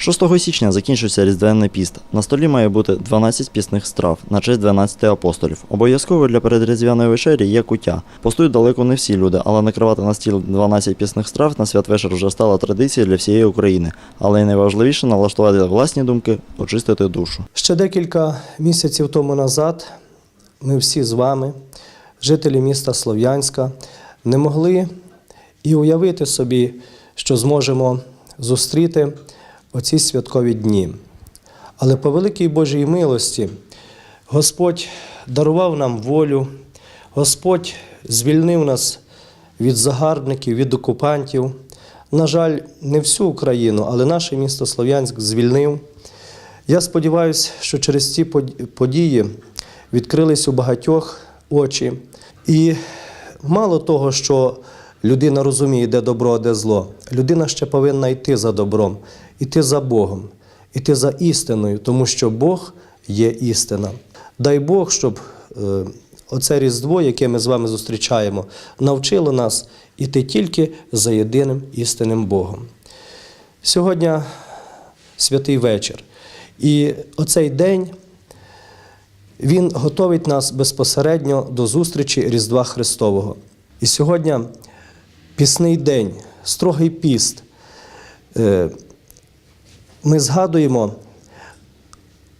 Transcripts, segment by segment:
6 січня закінчується Різдвяний піст. На столі має бути 12 пісних страв на честь 12 апостолів. Обов'язково для передріздвяної вечері є куття. Постують далеко не всі люди, але накривати на стіл 12 пісних страв на святвечір вже стала традиція для всієї України. Але найважливіше налаштувати власні думки, очистити душу. Ще декілька місяців тому назад ми всі з вами, жителі міста Слов'янська, не могли і уявити собі, що зможемо зустріти оці святкові дні. Але по великій Божій милості Господь дарував нам волю, Господь звільнив нас від загарбників, від окупантів. На жаль, не всю Україну, але наше місто Слов'янськ звільнив. Я сподіваюся, що через ці події відкрились у багатьох очі. І мало того, що людина розуміє, де добро, де зло, людина ще повинна йти за добром, йти за Богом, йти за істиною, тому що Бог є істина. Дай Бог, щоб е, оце Різдво, яке ми з вами зустрічаємо, навчило нас іти тільки за єдиним істинним Богом. Сьогодні святий вечір. І оцей день він готовить нас безпосередньо до зустрічі Різдва Христового. І сьогодні пісний день, строгий піст. Ми згадуємо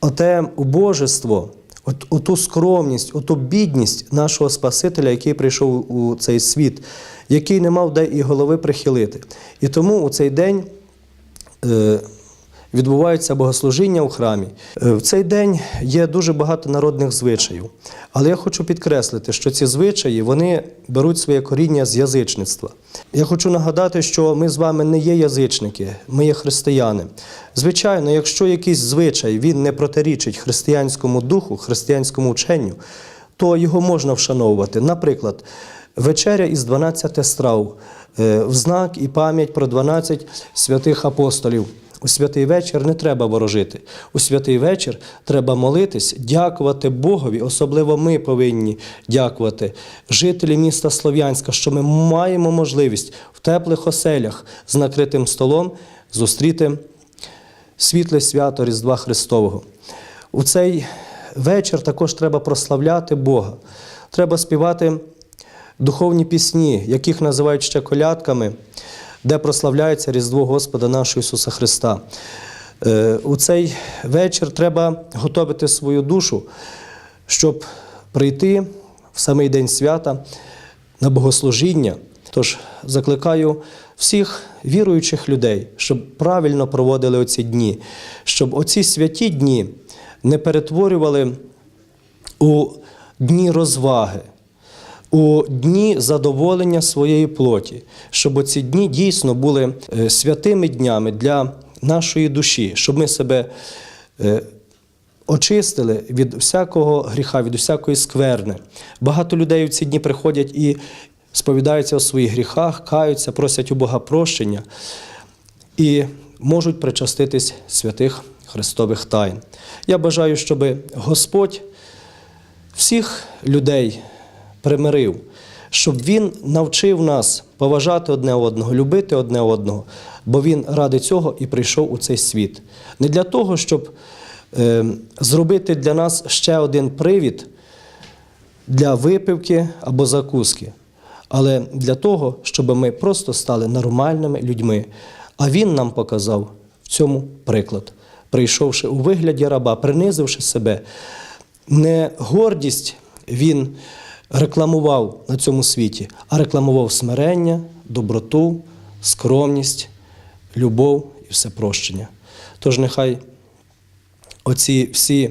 оте убожество, от, оту скромність, оту бідність нашого Спасителя, який прийшов у цей світ, який не мав де і голови прихилити. І тому у цей день е, відбуваються богослужіння у храмі. Е, В цей день є дуже багато народних звичаїв. Але я хочу підкреслити, що ці звичаї вони беруть своє коріння з язичництва. Я хочу нагадати, що ми з вами не є язичники, ми є християни. Звичайно, якщо якийсь звичай він не протирічить християнському духу, християнському ученню, то його можна вшановувати. Наприклад, вечеря із 12 страв, е, в знак і пам'ять про 12 святих апостолів. У святий вечір не треба ворожити. У святий вечір треба молитись, дякувати Богові. Особливо ми повинні дякувати жителі міста Слов'янська, що ми маємо можливість в теплих оселях з накритим столом зустріти світле свято Різдва Христового. У цей вечір також треба прославляти Бога. Треба співати духовні пісні, яких називають ще колядками, де прославляється Різдво Господа нашого Ісуса Христа. Е, У цей вечір треба готувати свою душу, щоб прийти в самий день свята на богослужіння. Тож закликаю всіх віруючих людей, щоб правильно проводили оці дні, щоб оці святі дні не перетворювали у дні розваги, у дні задоволення своєї плоті, щоб ці дні дійсно були е, святими днями для нашої душі, щоб ми себе е, очистили від всякого гріха, від всякої скверни. Багато людей в ці дні приходять і сповідаються у своїх гріхах, каються, просять у Бога прощення і можуть причаститись святих Христових тайн. Я бажаю, щоб Господь всіх людей примирив, щоб Він навчив нас поважати одне одного, любити одне одного, бо Він ради цього і прийшов у цей світ. Не для того, щоб е, зробити для нас ще один привід для випивки або закуски, але для того, щоб ми просто стали нормальними людьми. А Він нам показав в цьому приклад, прийшовши у вигляді раба, принизивши себе, не гордість він рекламував на цьому світі, а рекламував смирення, доброту, скромність, любов і все прощення. Тож нехай оці всі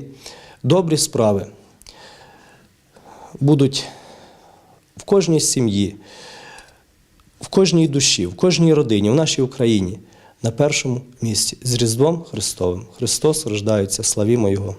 добрі справи будуть в кожній сім'ї, в кожній душі, в кожній родині, в нашій Україні на першому місці з Різдвом Христовим. Христос рождається, славімо Його!